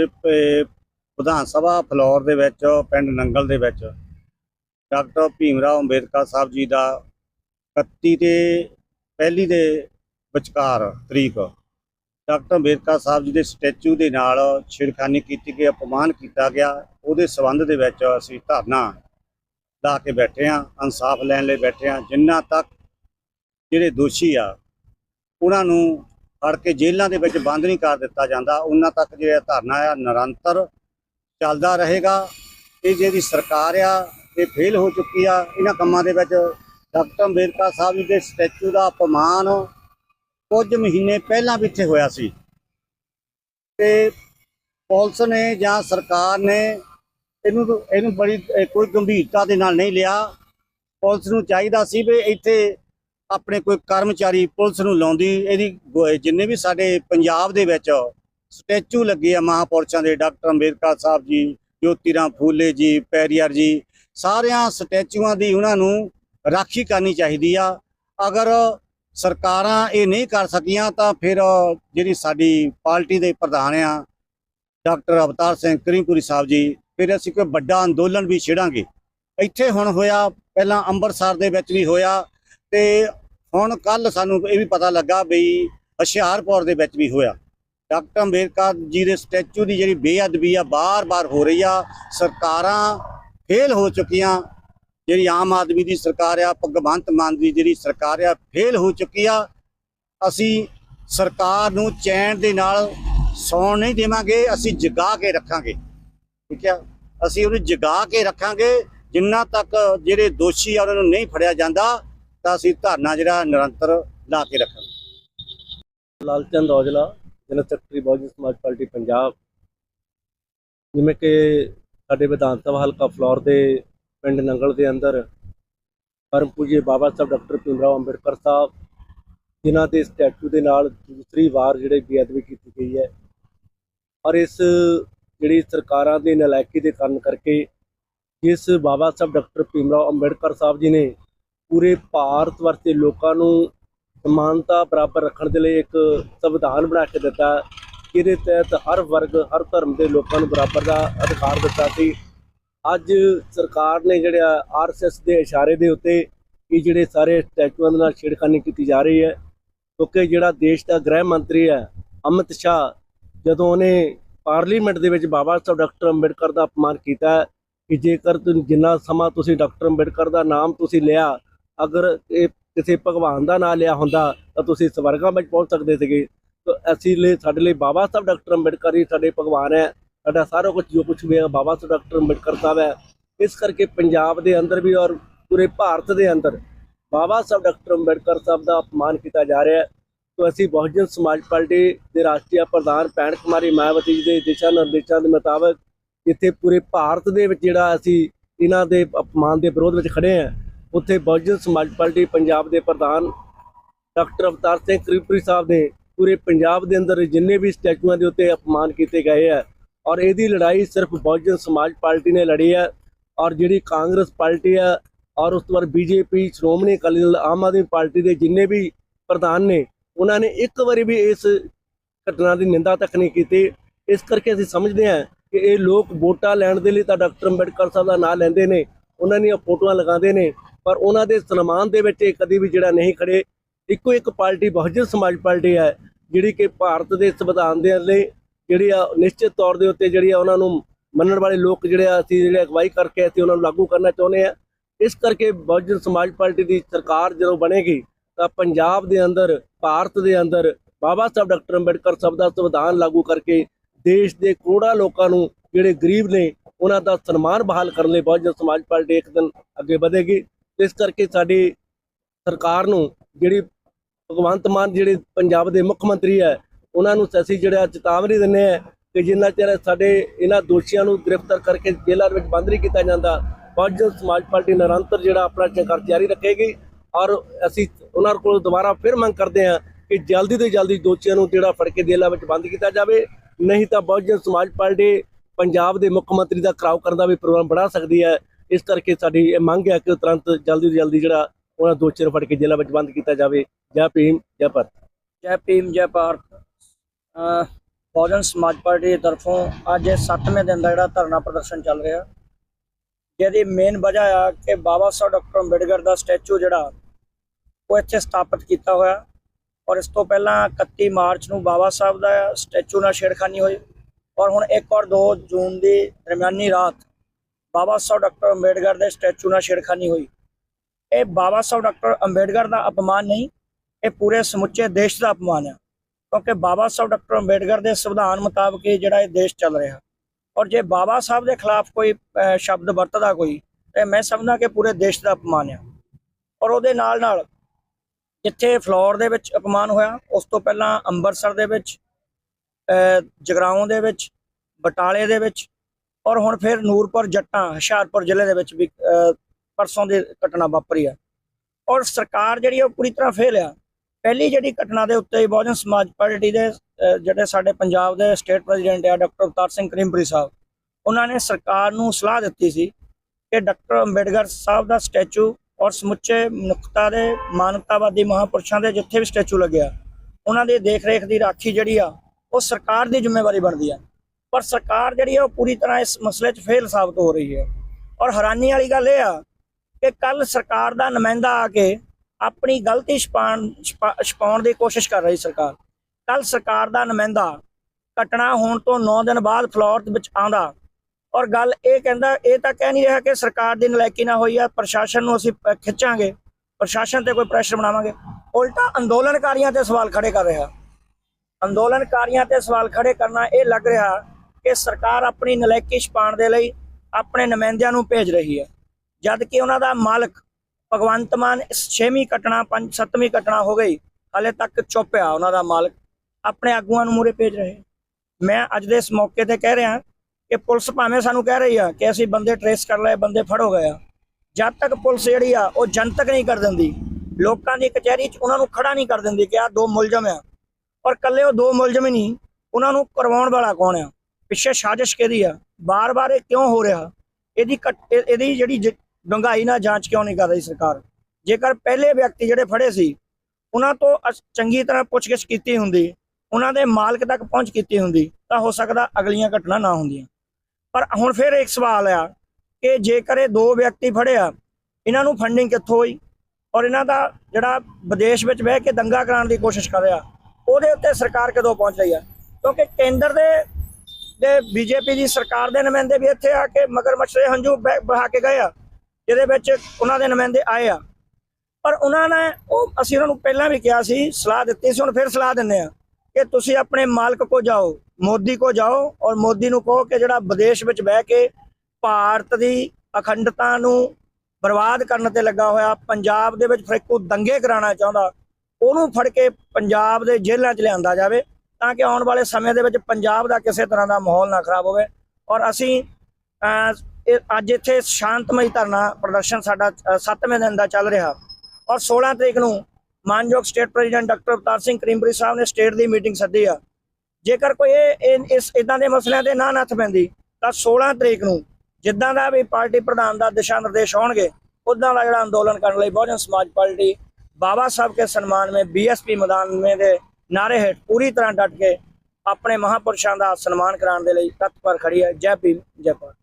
ਇਹ ਵਿਧਾਨ ਸਭਾ ਫਲੋਰ ਦੇ ਵਿੱਚ, ਪਿੰਡ ਨੰਗਲ ਦੇ ਵਿੱਚ, ਡਾਕਟਰ ਭੀਮਰਾਓ ਅੰਬੇਦਕਰ ਸਾਹਿਬ ਜੀ ਦਾ 31 ਤੇ ਪਹਿਲੀ ਦੇ ਵਿਚਕਾਰ ਤਰੀਕ, ਡਾਕਟਰ ਅੰਬੇਦਕਰ ਸਾਹਿਬ ਜੀ ਦੇ ਸਟੈਚੂ ਦੇ ਨਾਲ ਛੇੜਖਾਨੀ ਕੀਤੀ ਗਈ, ਅਪਮਾਨ ਕੀਤਾ ਗਿਆ। ਉਹਦੇ ਸਬੰਧ ਦੇ ਵਿੱਚ ਅਸੀਂ ਧਰਨਾ ਲਾ ਕੇ ਬੈਠੇ ਹਾਂ, ਇਨਸਾਫ ਲੈਣ ਲਈ ਬੈਠੇ ਹਾਂ। ਜਿੰਨਾ ਤੱਕ ਜਿਹੜੇ ਦੋਸ਼ੀ ਆ, ਉਹਨਾਂ ਨੂੰ ਫੜ ਕੇ ਜੇਲ੍ਹਾਂ ਦੇ ਵਿੱਚ ਬੰਦ ਨਹੀਂ ਕਰ ਦਿੱਤਾ ਜਾਂਦਾ। ਉਹਨਾਂ ਤੱਕ ਜਿਹੜਾ ਧਰਨਾ ਆ, ਨਿਰੰਤਰ ਚੱਲਦਾ ਰਹੇਗਾ। ਇਹ ਜਿਹੜੀ ਸਰਕਾਰ ਆ, ਇਹ ਫੇਲ ਹੋ ਚੁੱਕੀ ਆ। ਇਹਨਾਂ ਕੰਮਾਂ ਦੇ ਵਿੱਚ ਡਾਕਟਰ ਅੰਬੇਦਕਰ ਸਾਹਿਬ ਜੀ ਦੇ ਸਟੈਚੂ ਦਾ ਅਪਮਾਨ ਕੁਝ ਮਹੀਨੇ ਪਹਿਲਾਂ ਵੀ ਇੱਥੇ ਹੋਇਆ ਸੀ। ਤੇ ਪੁਲਿਸ ਨੇ ਜਾਂ ਸਰਕਾਰ ਨੇ ਇਹਨੂੰ ਇਹਨੂੰ ਬੜੀ ਕੋਈ ਗੰਭੀਰਤਾ ਦੇ ਨਾਲ ਨਹੀਂ ਲਿਆ। ਪੁਲਿਸ ਨੂੰ ਚਾਹੀਦਾ ਸੀ ਵੀ ਇੱਥੇ ਆਪਣੇ ਕੋਈ ਕਰਮਚਾਰੀ ਪੁਲਿਸ ਨੂੰ ਲਾਉਂਦੀ, ਇਹਦੀ ਗੋ- ਜਿੰਨੇ ਵੀ ਸਾਡੇ ਪੰਜਾਬ ਦੇ ਵਿੱਚ ਸਟੈਚੂ ਲੱਗੇ ਆ ਮਹਾਪੁਰਸ਼ਾਂ ਦੇ, ਡਾਕਟਰ ਅੰਬੇਦਕਰ ਸਾਹਿਬ ਜੀ ਜੋਤੀ ਰਾਮ ਫੂਲੇ ਜੀ, ਪੈਰੀਆਰ ਜੀ, ਸਾਰਿਆਂ ਸਟੈਚੂਆਂ ਦੀ ਉਹਨਾਂ ਨੂੰ ਰਾਖੀ ਕਰਨੀ ਚਾਹੀਦੀ ਆ। ਅਗਰ ਸਰਕਾਰਾਂ ਇਹ ਨਹੀਂ ਕਰ ਸਕੀਆਂ ਤਾਂ ਫਿਰ ਜਿਹੜੀ ਸਾਡੀ ਪਾਰਟੀ ਦੇ ਪ੍ਰਧਾਨ ਆ, ਡਾਕਟਰ ਅਵਤਾਰ ਸਿੰਘ ਕਰੀਮਪੁਰੀ ਸਾਹਿਬ ਜੀ, ਫਿਰ ਅਸੀਂ ਕੋਈ ਵੱਡਾ ਅੰਦੋਲਨ ਵੀ ਛੇੜਾਂਗੇ। ਇੱਥੇ ਹੁਣ ਹੋਇਆ, ਪਹਿਲਾਂ ਅੰਮ੍ਰਿਤਸਰ ਦੇ ਵਿੱਚ ਵੀ ਹੋਇਆ ਤੇ ਹੁਣ ਕੱਲ ਸਾਨੂੰ ਇਹ ਵੀ ਪਤਾ ਲੱਗਾ ਬਈ ਹੁਸ਼ਿਆਰਪੁਰ ਦੇ ਵਿੱਚ ਵੀ ਹੋਇਆ। ਡਾਕਟਰ ਅੰਬੇਦਕਰ ਜੀ ਦੇ ਸਟੈਚੂ ਦੀ ਜਿਹੜੀ ਬੇਅਦਬੀ ਆ, ਬਾਰ-ਬਾਰ ਹੋ ਰਹੀ ਆ, ਸਰਕਾਰਾਂ ਫੇਲ ਹੋ ਚੁੱਕੀਆਂ। ਜਿਹੜੀ ਆਮ ਆਦਮੀ ਦੀ ਸਰਕਾਰ ਆ, ਭਗਵੰਤ ਮਾਨ ਦੀ ਜਿਹੜੀ ਸਰਕਾਰ ਆ, ਫੇਲ ਹੋ ਚੁੱਕੀ ਆ। ਅਸੀਂ ਸਰਕਾਰ ਨੂੰ ਚੈਨ ਦੇ ਨਾਲ ਸੌਣ ਨਹੀਂ ਦੇਵਾਂਗੇ, ਅਸੀਂ ਜਗਾ ਕੇ ਰੱਖਾਂਗੇ। ਠੀਕ ਆ? ਅਸੀਂ ਉਹਨੂੰ ਜਗਾ ਕੇ ਰੱਖਾਂਗੇ, ਜਿੰਨਾ ਤੱਕ ਜਿਹੜੇ ਦੋਸ਼ੀ ਆ, ਉਹਨਾਂ ਨੂੰ ਨਹੀਂ ਫੜਿਆ ਜਾਂਦਾ ਤਾਂ ਅਸੀਂ ਧਰਨਾ ਜਿਹੜਾ ਨਿਰੰਤਰ ਲਾ ਕੇ ਰੱਖਾਂਗੇ। Lalchand Aujla, general secretary Bahujan Samaj party Punjab. ਜਿਵੇਂ ਕਿ ਸਾਡੇ ਵਿਧਾਨ ਸਭਾ ਹਲਕਾ ਫਲੋਰ ਦੇ ਪਿੰਡ ਨੰਗਲ ਦੇ ਅੰਦਰ ਪਰਮ ਪੂਜੇ ਬਾਬਾ ਸਾਹਿਬ ਡਾਕਟਰ ਭੀਮਰਾਓ ਅੰਬੇਡਕਰ ਸਾਹਿਬ, ਜਿਨ੍ਹਾਂ ਦੇ ਸਟੈਚੂ ਦੇ ਨਾਲ ਦੂਸਰੀ ਵਾਰ ਜਿਹੜੇ ਬੇਅਦਬੀ ਕੀਤੀ ਗਈ ਹੈ। ਔਰ ਇਸ ਜਿਹੜੀ ਸਰਕਾਰਾਂ ਦੀ ਨਲਾਇਕੀ ਦੇ ਕਾਰਨ ਕਰਕੇ ਜਿਸ ਬਾਬਾ ਸਾਹਿਬ ਡਾਕਟਰ ਭੀਮਰਾਓ ਅੰਬੇਡਕਰ ਸਾਹਿਬ ਜੀ ਨੇ ਪੂਰੇ ਭਾਰਤ ਵਰਤ ਦੇ ਲੋਕਾਂ ਨੂੰ ਸਮਾਨਤਾ ਬਰਾਬਰ ਰੱਖਣ ਦੇ ਲਈ ਇੱਕ ਸੰਵਿਧਾਨ ਬਣਾ ਕੇ ਦਿੱਤਾ, ਜਿਹਦੇ ਤਹਿਤ ਹਰ ਵਰਗ, ਹਰ ਧਰਮ ਦੇ ਲੋਕਾਂ ਨੂੰ ਬਰਾਬਰ ਦਾ ਅਧਿਕਾਰ ਦਿੱਤਾ ਸੀ। ਅੱਜ ਸਰਕਾਰ ਨੇ ਜਿਹੜਾ ਆਰਐਸਐਸ ਦੇ ਇਸ਼ਾਰੇ ਦੇ ਉੱਤੇ ਇਹ ਜਿਹੜੇ ਸਾਰੇ ਸਟੈਚੂਆਂ ਦੇ ਨਾਲ ਛੇੜਖਾਨੀ ਕੀਤੀ ਜਾ ਰਹੀ ਹੈ, ਕਿਉਂਕਿ ਜਿਹੜਾ ਦੇਸ਼ ਦਾ ਗ੍ਰਹਿ ਮੰਤਰੀ ਹੈ ਅਮਿਤ ਸ਼ਾਹ, ਜਦੋਂ ਉਹਨੇ ਪਾਰਲੀਮੈਂਟ ਦੇ ਵਿੱਚ ਬਾਬਾ ਸਾਹਿਬ ਡਾਕਟਰ ਅੰਬੇਡਕਰ ਦਾ ਅਪਮਾਨ ਕੀਤਾ ਕਿ ਜੇਕਰ ਤੁਸੀਂ ਜਿੰਨਾ ਸਮਾਂ ਤੁਸੀਂ ਡਾਕਟਰ ਅੰਬੇਡਕਰ ਦਾ ਨਾਮ ਤੁਸੀਂ ਲਿਆ ਅਗਰ ਇਹ ਕਿਸੇ ਭਗਵਾਨ ਦਾ ਨਾਮ ਲਿਆ ਹੁੰਦਾ ਤਾਂ ਤੁਸੀਂ ਸਵਰਗਾਂ ਵਿੱਚ ਪਹੁੰਚ ਸਕਦੇ ਸੀਗੇ। ਤਾਂ ਅਸੀਂ ਲਈ, ਸਾਡੇ ਲਈ ਬਾਬਾ ਸਾਹਿਬ ਡਾਕਟਰ ਅੰਬੇਡਕਰ ਹੀ ਸਾਡੇ ਭਗਵਾਨ ਹੈ। ਸਾਡਾ ਸਾਰਾ ਕੁਝ ਜੋ ਕੁਝ ਵੀ ਹੈ, ਬਾਬਾ ਸਾਹਿਬ ਡਾਕਟਰ ਅੰਬੇਡਕਰ ਸਾਹਿਬ ਹੈ। ਇਸ ਕਰਕੇ ਪੰਜਾਬ ਦੇ ਅੰਦਰ ਵੀ ਔਰ ਪੂਰੇ ਭਾਰਤ ਦੇ ਅੰਦਰ ਬਾਬਾ ਸਾਹਿਬ ਡਾਕਟਰ ਅੰਬੇਡਕਰ ਸਾਹਿਬ ਦਾ ਅਪਮਾਨ ਕੀਤਾ ਜਾ ਰਿਹਾ ਹੈ। ਤਾਂ ਅਸੀਂ ਬਹੁਜਨ ਸਮਾਜ ਪਾਰਟੀ ਦੇ ਰਾਸ਼ਟਰੀ ਪ੍ਰਧਾਨ ਭੈਣ ਕੁਮਾਰੀ ਮਾਇਆਵਤੀ ਜੀ ਦੇ ਦਿਸ਼ਾ ਨਿਰਦੇਸ਼ਾਂ ਦੇ ਮੁਤਾਬਕ ਇੱਥੇ ਪੂਰੇ ਭਾਰਤ ਦੇ ਵਿੱਚ ਜਿਹੜਾ ਅਸੀਂ ਇਹਨਾਂ ਦੇ ਅਪਮਾਨ ਦੇ ਵਿਰੋਧ ਵਿੱਚ ਖੜੇ ਹਾਂ। ਉੱਥੇ ਬਹੁਜਨ ਸਮਾਜ ਪਾਰਟੀ ਪੰਜਾਬ ਦੇ ਪ੍ਰਧਾਨ ਡਾਕਟਰ ਅਵਤਾਰ ਸਿੰਘ ਕਰੀਪੁਰੀ ਸਾਹਿਬ ਨੇ ਪੂਰੇ ਪੰਜਾਬ ਦੇ ਅੰਦਰ ਜਿੰਨੇ ਵੀ ਸਟੈਚੂਆਂ ਦੇ ਉੱਤੇ ਅਪਮਾਨ ਕੀਤੇ ਗਏ ਆ ਔਰ ਇਹਦੀ ਲੜਾਈ ਸਿਰਫ ਬਹੁਜਨ ਸਮਾਜ ਪਾਰਟੀ ਨੇ ਲੜੀ ਹੈ ਔਰ ਜਿਹੜੀ ਕਾਂਗਰਸ ਪਾਰਟੀ ਹੈ ਔਰ ਉਸ ਤੋਂ ਬਾਅਦ ਬੀਜੇਪੀ, ਸ਼੍ਰੋਮਣੀ ਅਕਾਲੀ ਦਲ, ਆਮ ਆਦਮੀ ਪਾਰਟੀ ਦੇ ਜਿੰਨੇ ਵੀ ਪ੍ਰਧਾਨ ਨੇ, ਉਹਨਾਂ ਨੇ ਇੱਕ ਵਾਰੀ ਵੀ ਇਸ ਘਟਨਾ ਦੀ ਨਿੰਦਾ ਤੱਕ ਨਹੀਂ ਕੀਤੀ। ਇਸ ਕਰਕੇ ਅਸੀਂ ਸਮਝਦੇ ਹਾਂ ਕਿ ਇਹ ਲੋਕ ਵੋਟਾਂ ਲੈਣ ਦੇ ਲਈ ਤਾਂ ਡਾਕਟਰ ਅੰਬੇਡਕਰ ਸਾਹਿਬ ਦਾ ਨਾਮ ਲੈਂਦੇ ਨੇ ਉਹਨਾਂ ਦੀਆਂ ਫੋਟੋਆਂ ਲਗਾਉਂਦੇ ਨੇ, ਪਰ ਉਹਨਾਂ ਦੇ ਸਨਮਾਨ ਦੇ ਵਿੱਚ ਇਹ ਕਦੀ ਵੀ ਜਿਹੜਾ ਨਹੀਂ ਖੜੇ। ਇੱਕੋ ਇੱਕ ਪਾਰਟੀ ਬਹੁਜਨ ਸਮਾਜ ਪਾਰਟੀ ਹੈ, ਜਿਹੜੀ ਕਿ ਭਾਰਤ ਦੇ ਸੰਵਿਧਾਨ ਦੇ ਲਈ ਜਿਹੜੀ ਆ ਨਿਸ਼ਚਿਤ ਤੌਰ ਦੇ ਉੱਤੇ ਜਿਹੜੀ ਆ ਉਹਨਾਂ ਨੂੰ ਮੰਨਣ ਵਾਲੇ ਲੋਕ ਜਿਹੜੇ ਆ, ਅਸੀਂ ਜਿਹੜੇ ਅਗਵਾਈ ਕਰਕੇ ਅਸੀਂ ਉਹਨਾਂ ਨੂੰ ਲਾਗੂ ਕਰਨਾ ਚਾਹੁੰਦੇ ਆ ਇਸ ਕਰਕੇ ਬਹੁਜਨ ਸਮਾਜ ਪਾਰਟੀ ਦੀ ਸਰਕਾਰ ਜਦੋਂ ਬਣੇਗੀ, ਤਾਂ ਪੰਜਾਬ ਦੇ ਅੰਦਰ, ਭਾਰਤ ਦੇ ਅੰਦਰ ਬਾਬਾ ਸਾਹਿਬ ਡਾਕਟਰ ਅੰਬੇਡਕਰ ਸਾਹਿਬ ਦਾ ਸੰਵਿਧਾਨ ਲਾਗੂ ਕਰਕੇ ਦੇਸ਼ ਦੇ ਕਰੋੜਾਂ ਲੋਕਾਂ ਨੂੰ ਜਿਹੜੇ ਗਰੀਬ ਨੇ ਉਹਨਾਂ ਦਾ ਸਨਮਾਨ ਬਹਾਲ ਕਰਨ ਲਈ ਬਹੁਜਨ ਸਮਾਜ ਪਾਰਟੀ ਇੱਕ ਦਿਨ ਅੱਗੇ ਵਧੇਗੀ। ਇਸ ਕਰਕੇ ਸਾਡੀ ਸਰਕਾਰ ਨੂੰ ਜਿਹੜੀ ਭਗਵੰਤ ਮਾਨ ਜਿਹੜੇ ਪੰਜਾਬ ਦੇ ਮੁੱਖ ਮੰਤਰੀ ਹੈ, ਉਹਨਾਂ ਨੂੰ ਅਸੀਂ ਜਿਹੜਾ ਚੇਤਾਵਨੀ ਦਿੰਦੇ ਆ ਕਿ ਜਿੰਨਾ ਚਿਰ ਸਾਡੇ ਇਹਨਾਂ ਦੋਸ਼ੀਆਂ ਨੂੰ ਗ੍ਰਿਫਤਾਰ ਕਰਕੇ ਜੇਲ੍ਹਾਂ ਵਿੱਚ ਬੰਦ ਨਹੀਂ ਕੀਤਾ ਜਾਂਦਾ ਬਹੁਜਨ ਸਮਾਜ ਪਾਰਟੀ ਨਿਰੰਤਰ ਜਿਹੜਾ ਆਪਣਾ ਸੰਘਰਸ਼ ਜਾਰੀ ਰੱਖੇਗੀ ਔਰ ਅਸੀਂ ਉਹਨਾਂ ਕੋਲ ਦੁਬਾਰਾ ਫਿਰ ਮੰਗ ਕਰਦੇ ਹਾਂ ਕਿ ਜਲਦੀ ਤੋਂ ਜਲਦੀ ਦੋਸ਼ੀਆਂ ਨੂੰ ਜਿਹੜਾ ਫੜ ਕੇ ਜੇਲ੍ਹਾਂ ਵਿੱਚ ਬੰਦ ਕੀਤਾ ਜਾਵੇ। ਨਹੀਂ ਤਾਂ ਬਹੁਜਨ ਸਮਾਜ ਪਾਰਟੀ ਪੰਜਾਬ ਦੇ ਮੁੱਖ ਮੰਤਰੀ ਦਾ ਘਰਾਓ ਕਰਨ ਦਾ ਵੀ ਪ੍ਰੋਗਰਾਮ ਬਣਾ ਸਕਦੀ ਹੈ। ਇਸ ਕਰਕੇ ਸਾਡੀ ਇਹ ਮੰਗ ਹੈ ਕਿ ਤੁਰੰਤ ਜਲਦੀ ਤੋਂ ਜਲਦੀ ਜਿਹੜਾ ਉਹਨਾਂ ਦੋਸ਼ੀਆਂ ਨੂੰ ਫੜ ਕੇ ਜੇਲ੍ਹਾਂ ਵਿੱਚ ਬੰਦ ਕੀਤਾ ਜਾਵੇ। ਜੈ ਭੀਮ, ਜੈ ਭਾਰਤ। ਜੈ ਭੀਮ, ਜੈ ਭਾਰਤ। ਬਹੁਜਨ ਸਮਾਜ ਪਾਰਟੀ ਦੀ ਤਰਫੋਂ ਅੱਜ ਇਹ 7ਵੇਂ ਦਿਨ ਦਾ ਜਿਹੜਾ ਧਰਨਾ ਪ੍ਰਦਰਸ਼ਨ ਚੱਲ ਰਿਹਾ। ਜਿਹਦੀ ਮੇਨ ਵਜ੍ਹਾ ਆ ਕਿ ਬਾਬਾ ਸਾਹਿਬ ਡਾਕਟਰ ਅੰਬੇਡਕਰ ਦਾ ਸਟੈਚੂ ਜਿਹੜਾ, ਉਹ ਇੱਥੇ ਸਥਾਪਿਤ ਕੀਤਾ ਹੋਇਆ। ਔਰ ਇਸ ਤੋਂ ਪਹਿਲਾਂ 31 ਮਾਰਚ ਨੂੰ ਬਾਬਾ ਸਾਹਿਬ ਦਾ ਸਟੈਚੂ ਨਾਲ ਛੇੜਖਾਨੀ ਹੋਈ। ਔਰ ਹੁਣ 1 ਔਰ 2 ਜੂਨ ਦੀ ਦਰਮਿਆਨੀ ਰਾਤ ਬਾਬਾ ਸਾਹਿਬ ਡਾਕਟਰ ਅੰਬੇਡਕਰ ਦੇ ਸਟੈਚੂ ਨਾਲ ਛੇੜਖਾਨੀ ਹੋਈ। ਇਹ ਬਾਬਾ ਸਾਹਿਬ ਡਾਕਟਰ ਅੰਬੇਡਕਰ ਦਾ ਅਪਮਾਨ ਨਹੀਂ, ਇਹ ਪੂਰੇ ਸਮੁੱਚੇ ਦੇਸ਼ ਦਾ ਅਪਮਾਨ ਹੈ ਕਿਉਂਕਿ ਬਾਬਾ ਸਾਹਿਬ ਡਾਕਟਰ ਅੰਬੇਡਕਰ ਦੇ ਸੰਵਿਧਾਨ ਮੁਤਾਬਕ ਜਿਹੜਾ ਇਹ ਦੇਸ਼ ਚੱਲ ਰਿਹਾ। ਔਰ ਜੇ ਬਾਬਾ ਸਾਹਿਬ ਦੇ ਖਿਲਾਫ ਕੋਈ ਸ਼ਬਦ ਵਰਤਦਾ ਕੋਈ, ਤੇ ਮੈਂ ਸਮਝਦਾ ਕਿ ਪੂਰੇ ਦੇਸ਼ ਦਾ ਅਪਮਾਨ ਹੈ ਔਰ ਉਹਦੇ ਨਾਲ ਨਾਲ ਜਿੱਥੇ ਫਲੋਰ ਦੇ ਵਿੱਚ ਅਪਮਾਨ ਹੋਇਆ, ਉਸ ਤੋਂ ਪਹਿਲਾਂ ਅੰਮ੍ਰਿਤਸਰ ਦੇ ਵਿੱਚ ਅਹ, ਦੇ ਵਿੱਚ ਬਟਾਲੇ ਦੇ ਵਿੱਚ ਔਰ ਹੁਣ ਫਿਰ ਨੂਰਪੁਰ ਜੱਟਾਂ ਹੁਸ਼ਿਆਰਪੁਰ ਜ਼ਿਲ੍ਹੇ ਦੇ ਵਿੱਚ ਵੀ ਪਰਸੋਂ ਦੀ ਘਟਨਾ ਵਾਪਰੀ ਆ। ਔਰ ਸਰਕਾਰ ਜਿਹੜੀ ਆ ਉਹ ਪੂਰੀ ਤਰ੍ਹਾਂ ਫੇਲ ਆ। ਪਹਿਲੀ ਜਿਹੜੀ ਘਟਨਾ ਦੇ ਉੱਤੇ ਬਹੁਜਨ ਸਮਾਜ ਪਾਰਟੀ ਦੇ ਜਿਹੜੇ ਸਾਡੇ ਪੰਜਾਬ ਦੇ ਸਟੇਟ ਪ੍ਰੈਜ਼ੀਡੈਂਟ ਆ ਡਾਕਟਰ ਅਵਤਾਰ ਸਿੰਘ ਕਰੀਮਪੁਰੀ ਸਾਹਿਬ ਉਹਨਾਂ ਨੇ ਸਰਕਾਰ ਨੂੰ ਸਲਾਹ ਦਿੱਤੀ ਸੀ ਕਿ ਡਾਕਟਰ ਅੰਬੇਡਕਰ ਸਾਹਿਬ ਦਾ ਸਟੈਚੂ ਔਰ ਸਮੁੱਚੇ ਮਨੁੱਖਤਾ ਦੇ ਮਾਨਵਤਾਵਾਦੀ ਮਹਾਪੁਰਸ਼ਾਂ ਦੇ ਜਿੱਥੇ ਵੀ ਸਟੈਚੂ ਲੱਗਿਆ ਉਹਨਾਂ ਦੀ ਦੇਖ-ਰੇਖ ਦੀ ਰਾਖੀ ਜਿਹੜੀ ਆ ਉਹ ਸਰਕਾਰ ਦੀ ਜ਼ਿੰਮੇਵਾਰੀ ਬਣਦੀ ਹੈ ਪਰ ਸਰਕਾਰ ਜਿਹੜੀ ਆ, ਉਹ ਪੂਰੀ ਤਰ੍ਹਾਂ ਇਸ ਮਸਲੇ 'ਚ ਫੇਲ ਸਾਬਤ ਹੋ ਰਹੀ ਹੈ। ਔਰ ਹੈਰਾਨੀ ਵਾਲੀ ਗੱਲ ਇਹ ਆ ਕਿ ਕੱਲ ਸਰਕਾਰ ਦਾ ਨੁਮਾਇੰਦਾ ਆ ਕੇ ਆਪਣੀ ਗਲਤੀ ਛਪਾਉਣ, ਛਪਾ- ਛਪਾਉਣ ਦੀ ਕੋਸ਼ਿਸ਼ ਕਰ ਰਹੀ ਸਰਕਾਰ। ਕੱਲ ਸਰਕਾਰ ਦਾ ਨੁਮਾਇੰਦਾ ਘਟਨਾ ਹੋਣ ਤੋਂ 9 ਦਿਨ ਬਾਅਦ ਫਲੋਰ ਵਿੱਚ ਆਂਦਾ ਔਰ ਗੱਲ ਇਹ ਕਹਿੰਦਾ, ਇਹ ਤਾਂ ਕਹਿ ਨਹੀਂ ਰਿਹਾ ਕਿ ਸਰਕਾਰ ਦੀ ਨਲਾਇਕੀ ਨਾ ਹੋਈ ਆ, ਪ੍ਰਸ਼ਾਸਨ ਨੂੰ ਅਸੀਂ ਖਿੱਚਾਂਗੇ। ਪ੍ਰਸ਼ਾਸਨ ਤੇ ਕੋਈ ਪ੍ਰੈਸ਼ਰ ਬਣਾਵਾਂਗੇ। ਉਲਟਾ ਅੰਦੋਲਨਕਾਰੀਆਂ ਤੇ ਸਵਾਲ ਖੜੇ ਕਰ ਰਿਹਾ। ਅੰਦੋਲਨਕਾਰੀਆਂ ਤੇ ਸਵਾਲ ਖੜੇ ਕਰਨਾ ਇਹ ਲੱਗ ਰਿਹਾ ਕਿ ਸਰਕਾਰ ਆਪਣੀ ਨਲਾਇਕੀ ਛਪਾਉਣ ਦੇ ਲਈ ਆਪਣੇ ਨੁਮਾਇੰਦਿਆਂ ਨੂੰ ਭੇਜ ਰਹੀ ਹੈ। ਜਦ ਕਿ ਉਹਨਾਂ ਦਾ ਮਾਲਕ ਭਗਵੰਤ ਮਾਨ ਇਸ 6ਵੀਂ ਘਟਨਾ 5 7ਵੀਂ ਘਟਨਾ ਹੋ ਗਈ, ਹਾਲੇ ਤੱਕ ਚੁੱਪ ਆ ਉਹਨਾਂ ਦਾ ਮਾਲਕ। ਆਪਣੇ ਆਗੂਆਂ ਨੂੰ ਮੂਰੇ ਭੇਜ ਰਹੇ। ਮੈਂ ਅੱਜ ਦੇ ਇਸ ਮੌਕੇ ਤੇ ਕਹਿ ਰਿਹਾ ਕਿ ਪੁਲਿਸ ਭਾਵੇਂ ਸਾਨੂੰ ਕਹਿ ਰਹੀ ਆ ਕਿ ਅਸੀਂ ਬੰਦੇ ਟਰੇਸ ਕਰ ਲਏ, ਬੰਦੇ ਫੜੋ ਗਏ ਆ। ਜਦ ਤੱਕ ਪੁਲਿਸ ਜਿਹੜੀ ਆ, ਉਹ ਜਨਤਕ ਨਹੀਂ ਕਰ ਦਿੰਦੀ। ਲੋਕਾਂ ਦੀ ਕਚਹਿਰੀ 'ਚ ਉਹਨਾਂ ਨੂੰ ਖੜਾ ਨਹੀਂ ਕਰ ਦਿੰਦੀ ਕਿ ਆ ਦੋ ਮੁਲਜ਼ਮ ਆ। ਔਰ ਕੱਲੇ ਉਹ ਦੋ ਮੁਲਜ਼ਮ ਹੀ ਨਹੀਂ, ਉਹਨਾਂ ਨੂੰ ਕਰਵਾਉਣ ਵਾਲਾ ਕੌਣ ਆ? ਪਿੱਛੇ ਸਾਜ਼ਿਸ਼ ਕਿਹਦੀ ਆ? ਬਾਰ-ਬਾਰ ਇਹ ਕਿਉਂ ਹੋ ਰਿਹਾ? ਇਹਦੀ ਘਟ- ਇਹ- ਇਹਦੀ ਜਿਹੜੀ ਜ- ਡੂੰਘਾਈ ਨਾਲ ਜਾਂਚ ਕਿਉਂ ਨਹੀਂ ਕਰ ਰਹੀ ਸਰਕਾਰ? ਜੇਕਰ ਪਹਿਲੇ ਵਿਅਕਤੀ ਜਿਹੜੇ ਫੜੇ ਸੀ, ਉਹਨਾਂ ਤੋਂ ਅਸ- ਚੰਗੀ ਤਰ੍ਹਾਂ ਪੁੱਛਗਿੱਛ ਕੀਤੀ ਹੁੰਦੀ, ਉਹਨਾਂ ਦੇ ਮਾਲਕ ਤੱਕ ਪਹੁੰਚ ਕੀਤੀ ਹੁੰਦੀ, ਤਾਂ ਹੋ ਸਕਦਾ ਅਗਲੀਆਂ ਘਟਨਾ ਨਾ ਹੁੰਦੀਆਂ। ਪਰ ਹੁਣ ਫਿਰ ਇੱਕ ਸਵਾਲ ਆ ਕਿ ਜੇਕਰ ਇਹ ਦੋ ਵਿਅਕਤੀ ਫੜਿਆ ਇਹਨਾਂ ਨੂੰ ਫੰਡਿੰਗ ਕਿੱਥੋਂ ਹੋਈ? ਔਰ ਇਹਨਾਂ ਦਾ ਜਿਹੜਾ ਵਿਦੇਸ਼ ਵਿੱਚ ਬਹਿ ਕੇ ਦੰਗਾ ਕਰਾਉਣ ਦੀ ਕੋਸ਼ਿਸ਼ ਕਰ ਰਿਹਾ ਉਹਦੇ ਉੱਤੇ ਸਰਕਾਰ ਕਦੋਂ ਪਹੁੰਚ ਰਹੀ ਆ? ਕਿਉਂਕਿ ਕੇਂਦਰ ਦੇ ਦੇ ਬੀਜੇਪੀ ਦੀ ਸਰਕਾਰ ਦੇ ਨੁਮਾਇੰਦੇ ਵੀ ਇੱਥੇ ਆ ਕੇ ਮਗਰ ਮਛਰੇ ਹੰਝੂ ਬਹਿ- ਬਹਾ ਕੇ ਗਏ ਆ, ਜਿਹਦੇ ਵਿੱਚ ਉਹਨਾਂ ਦੇ ਨੁਮਾਇੰਦੇ ਆਏ ਆ। ਪਰ ਉਹਨਾਂ ਨੇ ਉਹ, ਅਸੀਂ ਉਹਨਾਂ ਨੂੰ ਪਹਿਲਾਂ ਵੀ ਕਿਹਾ ਸੀ, ਸਲਾਹ ਦਿੱਤੀ ਸੀ, ਹੁਣ ਫਿਰ ਸਲਾਹ ਦਿੰਦੇ ਆ ਕਿ ਤੁਸੀਂ ਆਪਣੇ ਮਾਲਕ ਕੋ ਜਾਓ, ਮੋਦੀ ਕੋ ਜਾਓ ਔਰ ਮੋਦੀ ਨੂੰ ਕਹੋ ਕਿ ਜਿਹੜਾ ਵਿਦੇਸ਼ ਵਿੱਚ ਬਹਿ ਕੇ ਭਾਰਤ ਦੀ ਅਖੰਡਤਾ ਨੂੰ ਬਰਬਾਦ ਕਰਨ ਤੇ ਲੱਗਾ ਹੋਇਆ, ਪੰਜਾਬ ਦੇ ਵਿੱਚ ਫਰੇਕੂ ਦੰਗੇ ਕਰਾਉਣਾ ਚਾਹੁੰਦਾ ਉਹਨੂੰ ਫੜ ਕੇ ਪੰਜਾਬ ਦੇ ਜੇਲ੍ਹਾਂ 'ਚ ਲਿਆਂਦਾ ਜਾਵੇ ਤਾਂ ਕਿ ਆਉਣ ਵਾਲੇ ਸਮੇਂ ਦੇ ਵਿੱਚ ਪੰਜਾਬ ਦਾ ਕਿਸੇ ਤਰ੍ਹਾਂ ਦਾ ਮਾਹੌਲ ਨਾ ਖਰਾਬ ਹੋਵੇ। ਔਰ ਅਸੀਂ ਅੱਜ ਇੱਥੇ ਸ਼ਾਂਤਮਈ ਧਰਨਾ ਪ੍ਰਦਰਸ਼ਨ ਸਾਡਾ 7ਵੇਂ ਦਿਨ ਦਾ ਚੱਲ ਰਿਹਾ। ਔਰ 16 ਤਰੀਕ ਨੂੰ ਮਾਨਯੋਗ state president doctor Avtar Singh Karimpuri Sahib ਨੇ ਸਟੇਟ ਦੀ ਮੀਟਿੰਗ ਸੱਦੀ ਆ। ਜੇਕਰ ਕੋਈ ਇਹ, ਇਹ- ਇਸ ਇਦਾਂ ਦੇ ਮਸਲਿਆਂ ਤੇ ਨਾ ਨੱਥ ਪੈਂਦੀ, ਤਾਂ 16 ਤਰੀਕ ਨੂੰ ਜਿੱਦਾਂ ਦਾ ਵੀ ਪਾਰਟੀ ਪ੍ਰਧਾਨ ਦਾ ਦਿਸ਼ਾ ਨਿਰਦੇਸ਼ ਹੋਣਗੇ ਉਦਾਂ ਦਾ ਜਿਹੜਾ ਅੰਦੋਲਨ ਕਰਨ ਲਈ ਬਹੁਜਨ ਸਮਾਜ ਪਾਰਟੀ ਬਾਬਾ ਸਾਹਿਬ ਕੇ ਸਨਮਾਨ ਮੇ ਬੀਐਸਪੀ ਮੈਦਾਨ ਮੇ ਦੇ ਨਾਰੇ ਹੇਠ ਪੂਰੀ ਤਰ੍ਹਾਂ ਡਟ ਕੇ ਆਪਣੇ ਮਹਾਪੁਰਸ਼ਾਂ ਦਾ ਸਨਮਾਨ ਕਰਾਉਣ ਦੇ ਲਈ ਤੱਤਪਰ ਖੜੀ ਹੈ। ਜੈ ਭੀਮ, ਜੈ ਭਾਰਤ।